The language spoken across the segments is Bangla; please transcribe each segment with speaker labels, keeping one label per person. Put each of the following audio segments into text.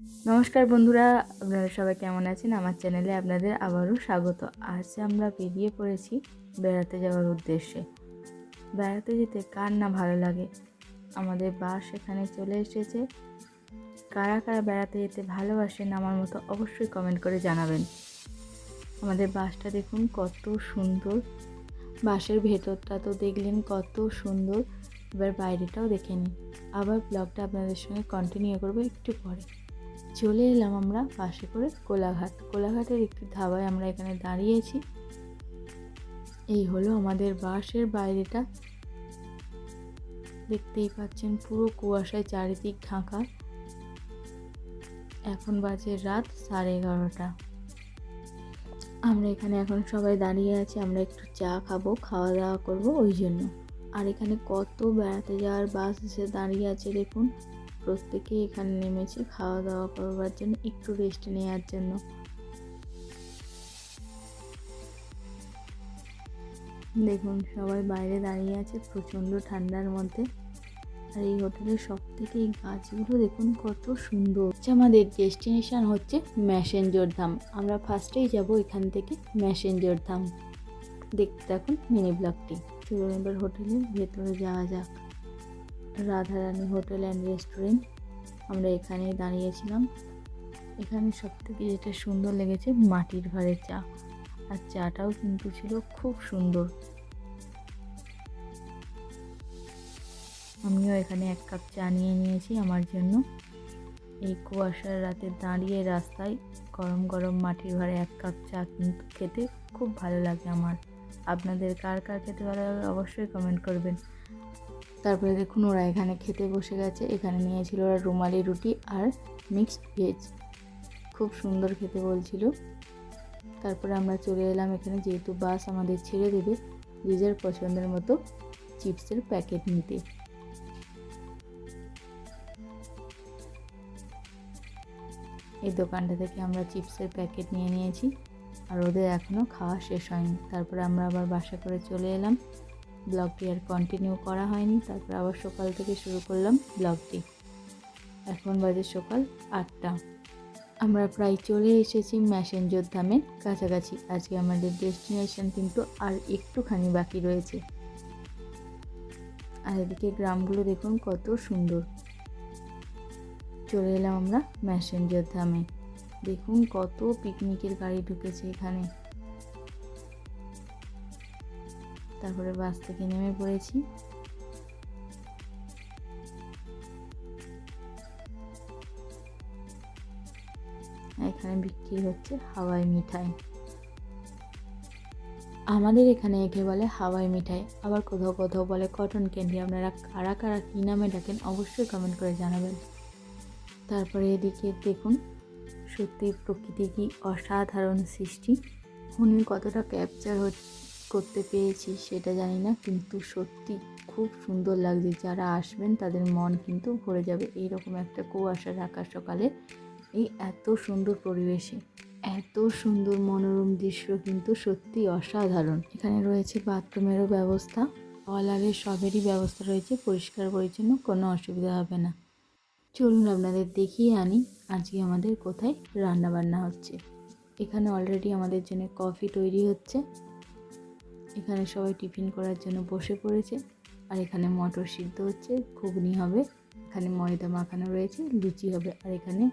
Speaker 1: নমস্কার বন্ধুরা, আপনারা সবাই কেমন আছেন? আমার চ্যানেলে আপনাদের আবারও স্বাগত। আজ আমরা বেরিয়ে পড়েছি বেড়াতে যাওয়ার উদ্দেশ্যে। বেড়াতে যেতে কার না ভালো লাগে? আমাদের বাস এখানে চলে এসেছে। কারা কারা বেড়াতে যেতে ভালোবাসেন আমার মতো অবশ্যই কমেন্ট করে জানাবেন। আমাদের বাসটা দেখুন কত সুন্দর। বাসের ভেতরটা তো দেখলেন কত সুন্দর। এবার বাইরেটাও দেখে নিন আবার ব্লগটা আপনাদের সঙ্গে কন্টিনিউ করব একটু পরে। চলে এলাম আমরা বাসে করে কোলাঘাট। কোলাঘাটের একটি ধাবায় আমরা এখানে দাঁড়িয়েছি। এই হলো আমাদের বাসের বাইরেটা। দেখতেই পাচ্ছেন পুরো কুয়াশায় চারিদিক ঢাকা। এখন বাজে রাত সাড়ে এগারোটা। আমরা এখানে এখন সবাই দাঁড়িয়ে আছি, আমরা একটু চা খাব, খাওয়া দাওয়া করব, ওই জন্য। আর এখানে কত বেড়াতে যাওয়ার বাস এসে দাঁড়িয়ে আছে দেখুন। প্রত্যেকেই এখানে নেমেছে খাওয়া দাওয়া করবার জন্য, একটু রেস্ট নেওয়ার জন্য। দেখুন, সবাই বাইরে দাঁড়িয়ে আছে প্রচণ্ড ঠান্ডার মধ্যে। আর এই হোটেলের সব থেকে এই গাছগুলো দেখুন কত সুন্দর। আমাদের ডেস্টিনেশন হচ্ছে ম্যাসেঞ্জর ধাম। আমরা ফার্স্টেই যাব এখান থেকে ম্যাসেঞ্জর ধাম। দেখতে থাকুন মিনি ব্লগটি। চলুন এবার হোটেলের ভেতরে যাওয়া যাক। Radharani hotel and restaurant. আমরা এখানেই দাঁড়িয়েছিলাম। এখানে সব থেকে যেটা সুন্দর লেগেছে, মাটির ভাঁড়ের চা। আর চাটাও কিন্তু ছিল খুব সুন্দর। আমিও এখানে এক কাপ চা নিয়ে নিয়েছি আমার জন্য। এই কুয়াশার রাতে দাঁড়িয়ে রাস্তায় গরম গরম মাটির ভাঁড়ে এক কাপ চা কিন্তু খেতে খুব ভালো লাগে আমার। আপনাদের কার কার খেতে ভালো লাগে অবশ্যই কমেন্ট করবেন। তারপরে দেখুন ওরা এখানে খেতে বসে গেছে। এখানে নিয়েছিল ওরা রুমালি রুটি আর মিক্সড ভেজ খুব সুন্দর খেতে বলছিল। তারপরে আমরা চলে এলাম এখানে, যেহেতু বাস আমাদের ছেড়ে দেবে যার পছন্দের মতো চিপসের প্যাকেট নিতে। এই দোকানটা থেকে আমরা চিপসের প্যাকেট নিয়ে নিয়েছি, আর ওদের এখনও খাওয়া শেষ হয়নি। তারপরে আমরা আবার বাসা করে চলে এলাম। ব্লগটি আর কন্টিনিউ করা হয়নি, তারপর আবার সকাল থেকে শুরু করলাম ব্লগটি। এখন বাজে সকাল আটটা। আমরা প্রায় চলে এসেছি ম্যাসেঞ্জর ধামের কাছাকাছি। আজকে আমাদের ডেস্টিনেশন কিন্তু আর একটুখানি বাকি রয়েছে। আর এদিকে গ্রামগুলো দেখুন কত সুন্দর। চলে এলাম আমরা ম্যাসেঞ্জর ধামে। দেখুন কত পিকনিকের গাড়ি ঢুকেছে এখানে। তারপরে বাস থেকে নেমে পড়েছি। এখানে বিক্রি হচ্ছে হাওয়াই মিঠাই। আমাদের এখানে একে বলে হাওয়াই মিঠাই, আবার কোথাও কোথাও বলে কটন ক্যান্ডি। আপনারা কারা কারা কী নামে ডাকেন অবশ্যই কমেন্ট করে জানাবেন। তারপরে এদিকে দেখুন সত্যি প্রকৃতি কি অসাধারণ সৃষ্টি। উনি কতটা ক্যাপচার করতে পেরেছি, সেটা জানি না, কিন্তু সত্যি খুব সুন্দর লাগছে। যারা আসবেন, তাদের মন কিন্তু ভরে যাবে। এইরকম একটা কুয়াশা ঢাকা সকালে, এই এত সুন্দর পরিবেশে, এত সুন্দর মনোরম দৃশ্য কিন্তু সত্যি অসাধারণ। এখানে রয়েছে বাথরুমেরও ব্যবস্থা টয়লারের সবেরই ব্যবস্থা রয়েছে, পরিষ্কার পরিচ্ছন্ন, কোনো অসুবিধা হবে না। চলুন আপনাদের দেখিয়ে আনি, আজকে আমাদের কোথায় রান্নাবান্না হচ্ছে। এখানে অলরেডি আমাদের জন্য কফি তৈরি হচ্ছে। এখানে সবাই টিফিন করার জন্য বসে পড়েছে। আর এখানে মটর সিদ্ধ হচ্ছে, ঘুগনি হবে, এখানে ময়দা মাখানো রয়েছে, লুচি হবে, আর এখানে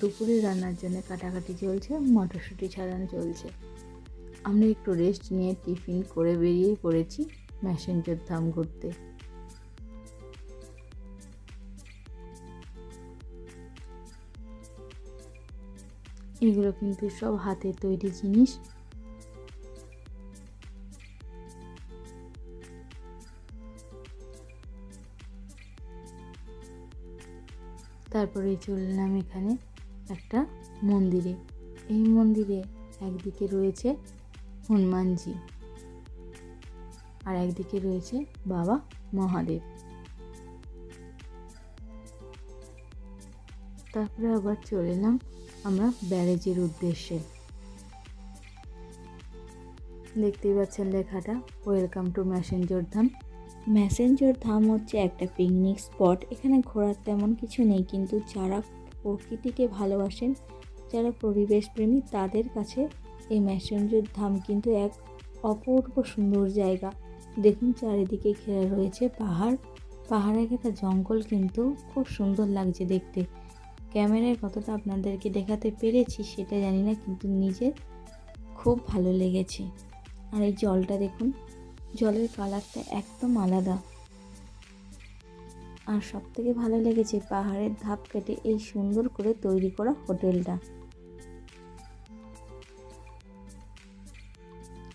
Speaker 1: দুপুরে রান্নার জন্য কাটাকাটি চলছে, মটরশুঁটি ছাড়ানো চলছে। আমরা একটু রেস্ট নিয়ে টিফিন করে বেরিয়ে পড়েছি ম্যাসেঞ্জর ধাম ঘুরতে। এগুলো কিন্তু সব হাতের তৈরি জিনিস। তারপরে চললাম এখানে একটা মন্দিরে। এই মন্দিরে একদিকে রয়েছে হনুমানজি আর একদিকে রয়েছে বাবা মহাদেব। তারপরে আবার চলে এলাম আমরা ব্যারেজের উদ্দেশ্যে। দেখতেই পাচ্ছেন লেখাটা welcome to Messenger Dham Messenger Dham হচ্ছে একটা পিকনিক স্পট এখানে ঘোরার তেমন কিছু নেই, কিন্তু যারা প্রকৃতিকে ভালোবাসেন, যারা পরিবেশ প্রেমী, তাদের কাছে এই ম্যাসেঞ্জার ধাম কিন্তু এক অপূর্ব সুন্দর জায়গা। দেখুন, চারিদিকে ঘেরা রয়েছে পাহাড়। পাহাড়ে ঘেরা জঙ্গল কিন্তু খুব সুন্দর লাগছে দেখতে। ক্যামেরায় কতটা আপনাদেরকে দেখাতে পেরেছি সেটা জানি না, কিন্তু নিজে খুব ভালো লেগেছে। আর এই জলটা দেখুন জলের কালারটা একদম আলাদা। আর সব থেকে ভালো লেগেছে পাহাড়ের ধাপ কেটে এই সুন্দর করে তৈরি করা হোটেলটা।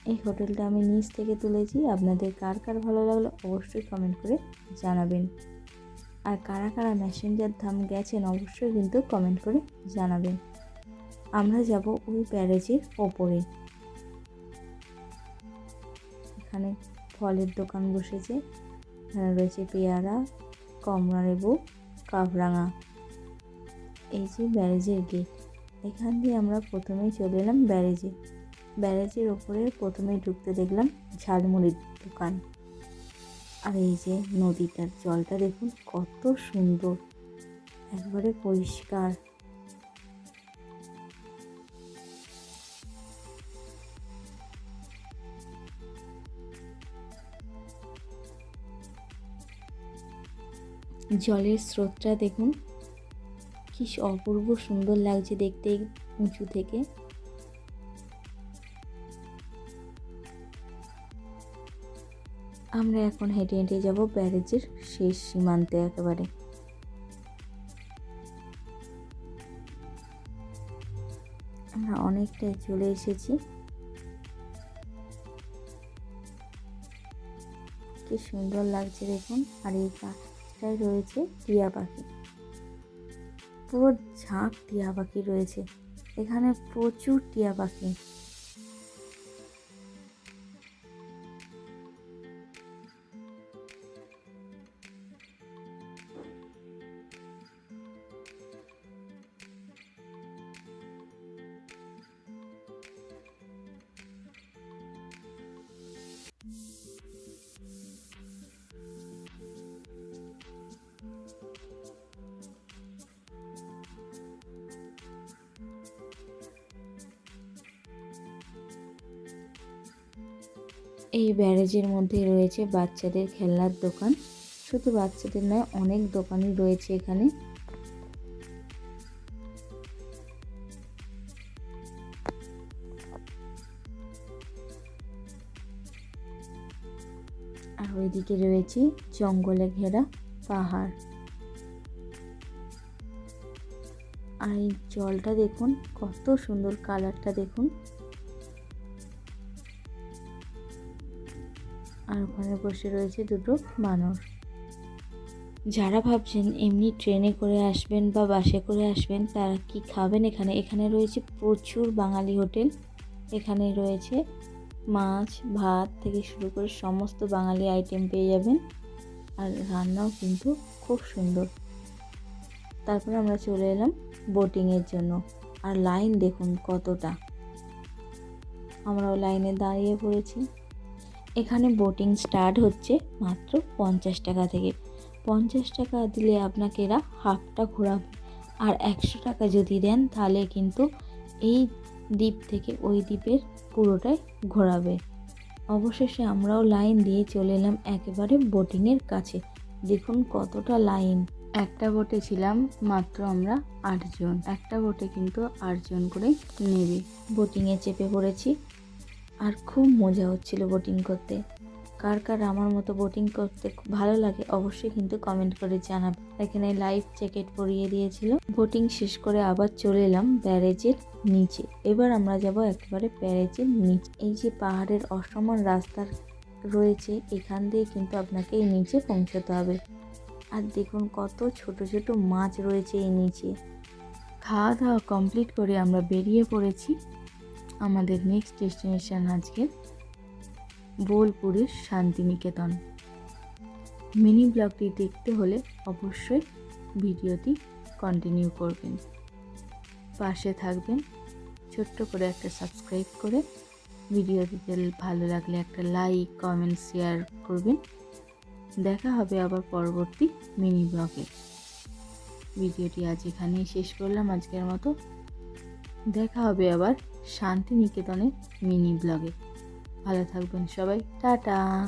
Speaker 1: এই হোটেলটা আমি নিচ থেকে তুলেছি। আপনাদের কার কার ভালো লাগল অবশ্যই কমেন্ট করে জানাবেন। আর কারা কারা ম্যাসেঞ্জার ধাম গেছেন অবশ্যই কিন্তু কমেন্ট করে জানাবেন। আমরা যাব ওই ব্যারেজের ওপরে। এখানে ফলের দোকান বসেছে। এখানে রয়েছে পেয়ারা, কমলা লেবু, কাবরাঙা। এই যে ব্যারেজের গেট। এখান দিয়ে আমরা প্রথমেই চলে এলাম ব্যারেজে। ব্যারেজের ওপরে প্রথমেই ঢুকতে দেখলাম ঝালমুড়ির দোকান। আর এই যে নদীটার জলটা দেখুন, কত সুন্দর। একবারে পরিষ্কার। জলের স্রোতটা দেখুন। কি অপূর্ব সুন্দর লাগছে দেখতে উঁচু থেকে। আমরা এখন হেঁটে হেঁটে যাব ব্যারেজের শেষ সীমান্তে একেবারে। আমরা অনেকটাই চলে এসেছি। কি সুন্দর লাগছে দেখুন। আর এই গাছটায় রয়েছে টিয়া পাখি। পুরো ঝাঁক টিয়া পাখি রয়েছে। এখানে প্রচুর টিয়া পাখি। এই ব্যারেজের মধ্যে রয়েছে বাচ্চাদের খেলনার দোকান। শুধু বাচ্চাদের নয়, অনেক দোকানই রয়েছে এখানে। আর ওইদিকে রয়েছে জঙ্গলে ঘেরা পাহাড়। আর এই জলটা দেখুন, কত সুন্দর কালারটা দেখুন। আর ওখানে বসে রয়েছে দুটো মানুষ। যারা ভাবছেন এমনি ট্রেনে করে আসবেন বা বাসে করে আসবেন, তারা কি খাবেন এখানে? এখানে রয়েছে প্রচুর বাঙালি হোটেল। এখানে রয়েছে মাছ, ভাত থেকে শুরু করে সমস্ত বাঙালি আইটেম পেয়ে যাবেন। আর রান্নাও কিন্তু খুব সুন্দর। তারপরে আমরা চলে এলাম বোটিংয়ের জন্য। আর লাইন দেখুন কতটা। আমরাও লাইনে দাঁড়িয়ে পড়েছি। এখানে বোটিং স্টার্ট হচ্ছে মাত্র পঞ্চাশ টাকা থেকে। পঞ্চাশ টাকা দিলে আপনাকে এরা হাফটা ঘোরাবে। আর একশো টাকা যদি দেন, তাহলে কিন্তু এই দ্বীপ থেকে ওই দ্বীপের পুরোটাই ঘোরাবে। অবশেষে আমরাও লাইন দিয়ে চলে এলাম একেবারে বোটিংয়ের কাছে। দেখুন কতটা লাইন একটা বোটে ছিলাম মাত্র আমরা আটজন। একটা বোটে কিন্তু আটজন করে নেবে। বোটিংয়ে চেপে পড়েছি। আর খুব মজা হচ্ছিল বোটিং করতে। কার কার আমার মতো বোটিং করতে ভালো লাগে অবশ্যই কিন্তু কমেন্ট করে জানাবে। এখানে লাইফ জ্যাকেট পরিয়ে দিয়েছিল। বোটিং শেষ করে আবার চলে এলাম ব্যারেজের নিচে। এবার আমরা যাব একেবারে ব্যারেজের নিচে। এই যে পাহাড়ের অসমান রাস্তা রয়েছে, এখান দিয়ে কিন্তু আপনাকে এই নিচে পৌঁছতে হবে। আর দেখুন কত ছোট ছোট মাছ রয়েছে এই নিচে। খাওয়া দাওয়া কমপ্লিট করে আমরা বেরিয়ে পড়েছি। আমাদের নেক্সট ডেস্টিনেশন আজকে বোলপুরের শান্তিনিকেতন। মিনি ব্লগটি দেখতে হলে অবশ্যই ভিডিওটি কন্টিনিউ করবেন। পাশে থাকবেন, ছোট্ট করে একটা সাবস্ক্রাইব করে ভিডিওটিতে ভালো লাগলে একটা লাইক কমেন্ট শেয়ার করবেন। দেখা হবে আবার পরবর্তী মিনি ব্লগে ভিডিওটি আজ এখানেই শেষ করলাম আজকের মতো। দেখা হবে আবার শান্তিনিকেতনের মিনি ব্লগে। ভালো থাকবেন সবাই। টাটা।